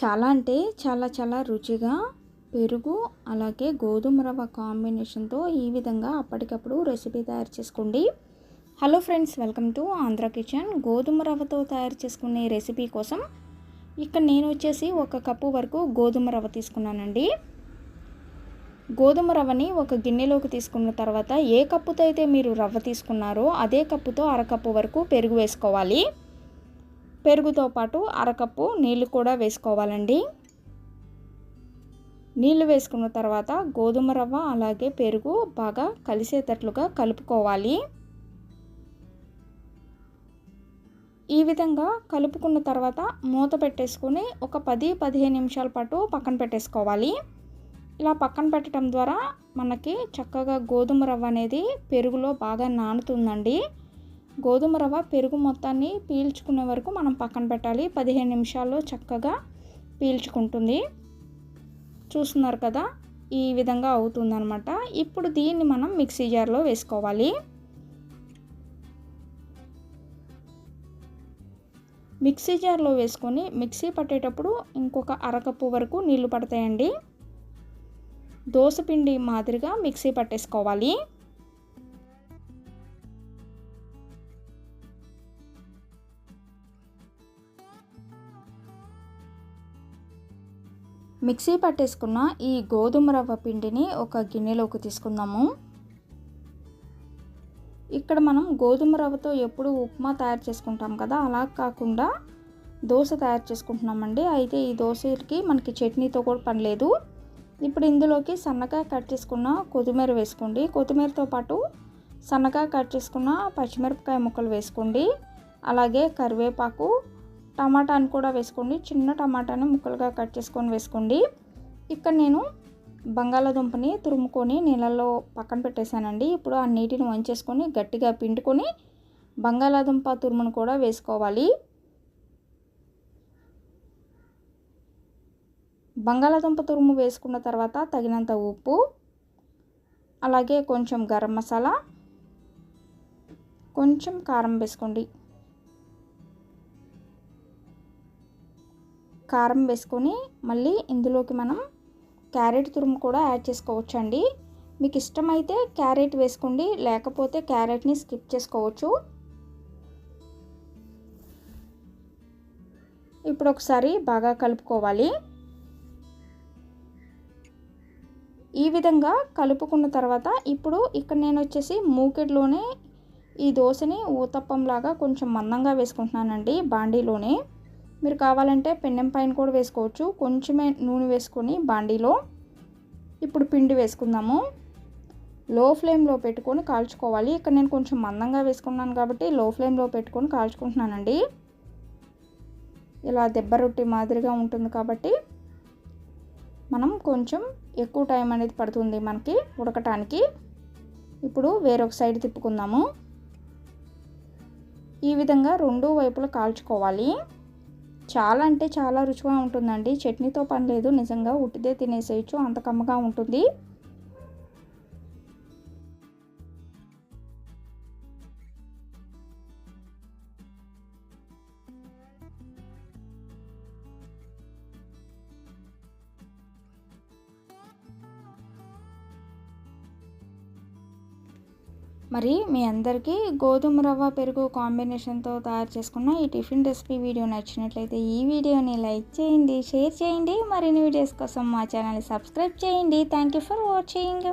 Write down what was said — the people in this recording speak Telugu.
చాలా అంటే చాలా చాలా రుచిగా పెరుగు అలాగే గోధుమ రవ్వ కాంబినేషన్తో ఈ విధంగా అప్పటికప్పుడు రెసిపీ తయారు చేసుకోండి. Hello friends welcome to Andhra kitchen. గోధుమ రవ్వతో తయారు చేసుకునే రెసిపీ కోసం ఇక్కడ నేను వచ్చేసి ఒక కప్పు వరకు గోధుమ రవ్వ తీసుకున్నానండి. గోధుమ రవ్వని ఒక గిన్నెలోకి తీసుకున్న తర్వాత ఏ కప్పుతో అయితే మీరు రవ్వ తీసుకున్నారో అదే కప్పుతో అరకప్పు వరకు పెరుగు వేసుకోవాలి. పెరుగుతో పాటు అరకప్పు నీళ్ళు కూడా వేసుకోవాలండి. నీళ్ళు వేసుకున్న తర్వాత గోధుమ రవ్వ అలాగే పెరుగు బాగా కలిసేటట్లుగా కలుపుకోవాలి. ఈ విధంగా కలుపుకున్న తర్వాత మూత పెట్టేసుకొని ఒక పది పదిహేను నిమిషాల పాటు పక్కన పెట్టేసుకోవాలి. ఇలా పక్కన పెట్టడం ద్వారా మనకి చక్కగా గోధుమ రవ్వ అనేది పెరుగులో బాగా నానుతుందండి. గోధుమ రవ్వ పెరుగు మొత్తాన్ని పీల్చుకునే వరకు మనం పక్కన పెట్టాలి. పదిహేను నిమిషాల్లో చక్కగా పీల్చుకుంటుంది. చూస్తున్నారు కదా ఈ విధంగా అవుతుందన్నమాట. ఇప్పుడు దీన్ని మనం మిక్సీ జార్లో వేసుకోవాలి. మిక్సీ జార్లో వేసుకొని మిక్సీ పట్టేటప్పుడు ఇంకొక అరకప్పు వరకు నీళ్ళు పడతాయండి. దోసపిండి మాదిరిగా మిక్సీ పట్టేసుకోవాలి. మిక్సీ పట్టేసుకున్న ఈ గోధుమ రవ్వ పిండిని ఒక గిన్నెలోకి తీసుకుందాము. ఇక్కడ మనం గోధుమ రవ్వతో ఎప్పుడు ఉప్మా తయారు చేసుకుంటాం కదా అలా కాకుండా దోశ తయారు చేసుకుంటున్నామండి. అయితే ఈ దోశకి మనకి చట్నీతో కూడా పని లేదు. ఇప్పుడు ఇందులోకి సన్నగా కట్ చేసుకున్న కొత్తిమీర వేసుకోండి. కొత్తిమీరతో పాటు సన్నగా కట్ చేసుకున్న పచ్చిమిరపకాయ ముక్కలు వేసుకోండి. అలాగే కరివేపాకు టమాటాను కూడా వేసుకోండి. చిన్న టమాటాని ముక్కలుగా కట్ చేసుకొని వేసుకోండి. ఇక్కడ నేను బంగాళాదుంపని తురుముకొని నీళ్ళల్లో పక్కన పెట్టేశానండి. ఇప్పుడు ఆ నీటిని వంచేసుకొని గట్టిగా పిండుకొని బంగాళాదుంప తురుమును కూడా వేసుకోవాలి. బంగాళాదుంప తురుము వేసుకున్న తర్వాత తగినంత ఉప్పు అలాగే కొంచెం గరం మసాలా కొంచెం కారం వేసుకోండి. కారం వేసుకొని మళ్ళీ ఇందులోకి మనం క్యారెట్ తురుము కూడా యాడ్ చేసుకోవచ్చు అండి మీకు ఇష్టమైతే క్యారెట్ వేసుకోండి లేకపోతే క్యారెట్ని స్కిప్ చేసుకోవచ్చు. ఇప్పుడు ఒకసారి బాగా కలుపుకోవాలి. ఈ విధంగా కలుపుకున్న తర్వాత ఇప్పుడు ఇక్కడ నేను వచ్చేసి మూకెడ్లోనే ఈ దోశని ఊతప్పంలాగా కొంచెం మందంగా వేసుకుంటున్నానండి బాండీలోనే. మీరు కావాలంటే పెన్నెం పైన కూడా వేసుకోవచ్చు. కొంచెమే నూనె వేసుకొని బాండీలో ఇప్పుడు పిండి వేసుకుందాము. లో ఫ్లేమ్లో పెట్టుకొని కాల్చుకోవాలి. ఇక్కడ నేను కొంచెం మందంగా వేసుకున్నాను కాబట్టి లో ఫ్లేమ్లో పెట్టుకొని కాల్చుకుంటున్నానండి. ఇలా దెబ్బ రొట్టి మాదిరిగా ఉంటుంది కాబట్టి మనం కొంచెం ఎక్కువ టైం అనేది పడుతుంది మనకి ఉడకటానికి. ఇప్పుడు వేరొక సైడ్ తిప్పుకుందాము. ఈ విధంగా రెండు వైపులా కాల్చుకోవాలి. చాలా అంటే చాలా రుచిగా ఉంటుందండి. చట్నీతో పని లేదు. నిజంగా ఉట్టిదే తినేసేయచ్చు. అంత కమ్మగా ఉంటుంది. మరి మీ అందరికీ గోధుమ రవ్వ పెరుగు కాంబినేషన్తో తయారు చేసుకున్న ఈ టిఫిన్ రెసిపీ వీడియో నచ్చినట్లయితే ఈ వీడియోని లైక్ చేయండి షేర్ చేయండి. మరిన్ని వీడియోస్ కోసం మా ఛానల్ని సబ్స్క్రైబ్ చేయండి. Thank you for watching.